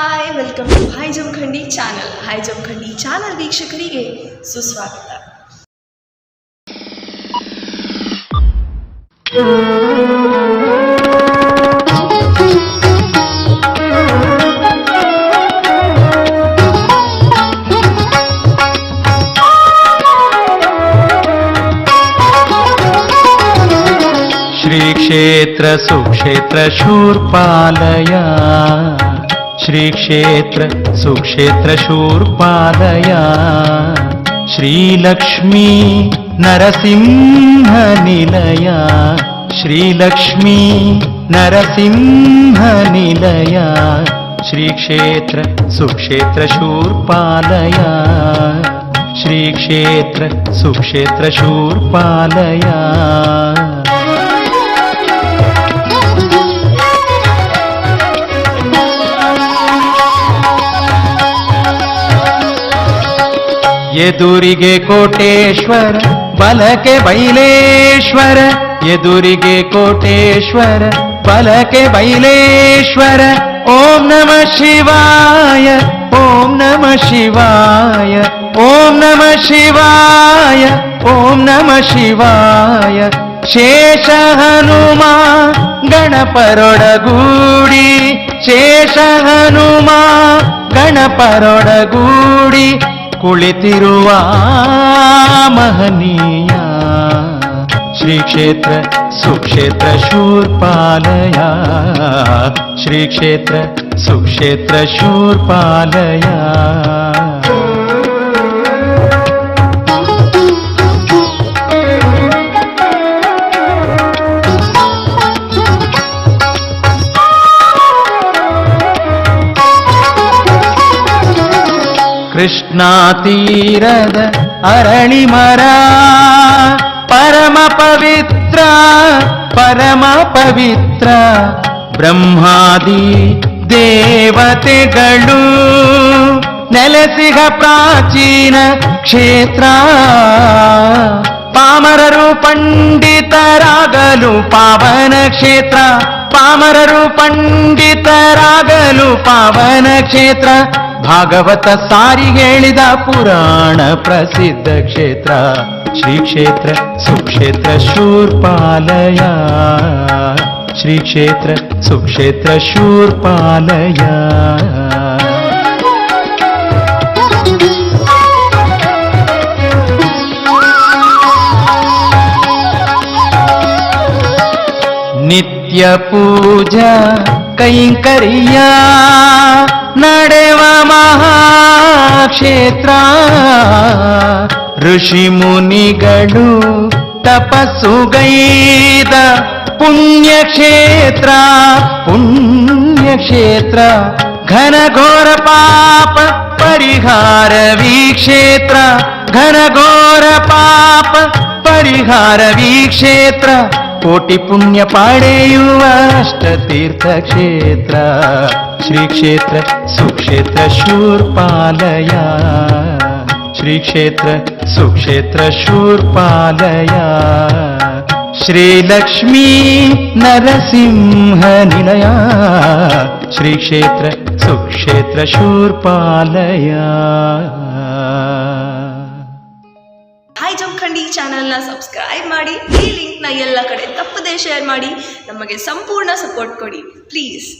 hi welcome to hi Jamakhandi channel hi Jamakhandi channel ವೀಕ್ಷಕರಿಗೆ ಸುಸ್ವಾಗತ श्रीक्षेत्र శ్రీక్షేత్ర సుక్షేత్ర శూర్పాదయా శ్రీలక్ష్మీ నరసింహ నిలయా శ్రీలక్ష్మీ నరసింహ నిలయా శ్రీక్షేత్ర సుక్షేత్ర శూర్పాలయా శ్రీక్షేత్ర సుక్షేత్ర శూర్పాలయా ಎದುರಿಗೆ ಕೋಟೇಶ್ವರ ಬಲಕೆ ಬೈಲೇಶ್ವರ ಎದುರಿಗೆ ಕೋಟೇಶ್ವರ ಬಲಕೆ ಬೈಲೇಶ್ವರ ಓಂ ನಮ ಶಿವಾಯ ಓಂ ನಮ ಶಿವಾಯ ಓಂ ನಮ ಶಿವಾಯ ಓಂ ನಮ ಶಿವಾಯ ಶೇಷ ಹನುಮ ಗಣಪರೊಡಗೂಡಿ ಶೇಷ ಹನುಮ ಗಣಪರೊಡಗೂಡಿ ಕುಳಿತಿರುವ ಮಹನೀಯ ಶ್ರೀ ಕ್ಷೇತ್ರ ಸುಕ್ಷೇತ್ರ ಶೂರ್ಪಾಲಯ ಶ್ರೀ ಕ್ಷೇತ್ರ ಸುಕ್ಷೇತ್ರ ಶೂರ್ಪಾಲಯ ಕೃಷ್ಣಾ ತೀರದ ಅರಳಿ ಮರ ಪರಮ ಪವಿತ್ರ ಪರಮ ಪವಿತ್ರ ಬ್ರಹ್ಮಾದಿ ದೇವತೆಗಳು ನೆಲೆಸಿಗ ಪ್ರಾಚೀನ ಕ್ಷೇತ್ರ ಪಾಮರರು ಪಂಡಿತರಾಗಲು ಪಾವನ ಕ್ಷೇತ್ರ ಪಾಮರರು ಪಂಡಿತರಾಗಲು ಪಾವನ ಕ್ಷೇತ್ರ ಭಾಗವತ ಸಾರಿ ಹೇಳಿದ ಪುರಾಣ ಪ್ರಸಿದ್ಧ ಕ್ಷೇತ್ರ, ಶ್ರೀ ಕ್ಷೇತ್ರ ಸುಕ್ಷೇತ್ರ ಶೂರ್ಪಾಲಯ. ಶ್ರೀ ಕ್ಷೇತ್ರ ಸುಕ್ಷೇತ್ರ ಶೂರ್ಪಾಲಯ. ನಿತ್ಯ ಪೂಜಾ ಕೈಂಕರ್ಯ. ಮಹಾಕ್ಷೇತ್ರ ಋಷಿ ಮುನಿಗಳು ತಪಸ್ಸುಗೈದ ಪುಣ್ಯಕ್ಷೇತ್ರ ಪುಣ್ಯಕ್ಷೇತ್ರ ಘನಘೋರ ಪಾಪ ಪರಿಹಾರ ಕ್ಷೇತ್ರ ಘನಘೋರ ಪಾಪ ಪರಿಹಾರ ಕ್ಷೇತ್ರ ಕೋಟಿ ಪುಣ್ಯ ಪಡೆಯುವ ಅಷ್ಟತೀರ್ಥ ಕ್ಷೇತ್ರ ಶ್ರೀ ಕ್ಷೇತ್ರ ಸುಕ್ಷೇತ್ರ ಶೂರ್ ಶ್ರೀ ಕ್ಷೇತ್ರ ಸುಕ್ಷೇತ್ರ ಶೂರ್ಪಾಲಯ. ಶ್ರೀಲಕ್ಷ್ಮೀ ನರಸಿಂಹ ನಿಲಯ. ಶ್ರೀ ಕ್ಷೇತ್ರ ಸುಕ್ಷೇತ್ರ ಶೂರ್ ಹೈ ಜಮಖಂಡಿ ಖಂಡಿ ನ ಸಬ್ಸ್ಕ್ರೈಬ್ ಮಾಡಿ, ಈ ಲಿಂಕ್ನ ಎಲ್ಲ ಕಡೆ ತಪ್ಪದೆ ಶೇರ್ ಮಾಡಿ, ನಮಗೆ ಸಂಪೂರ್ಣ ಸಪೋರ್ಟ್ ಕೊಡಿ ಪ್ಲೀಸ್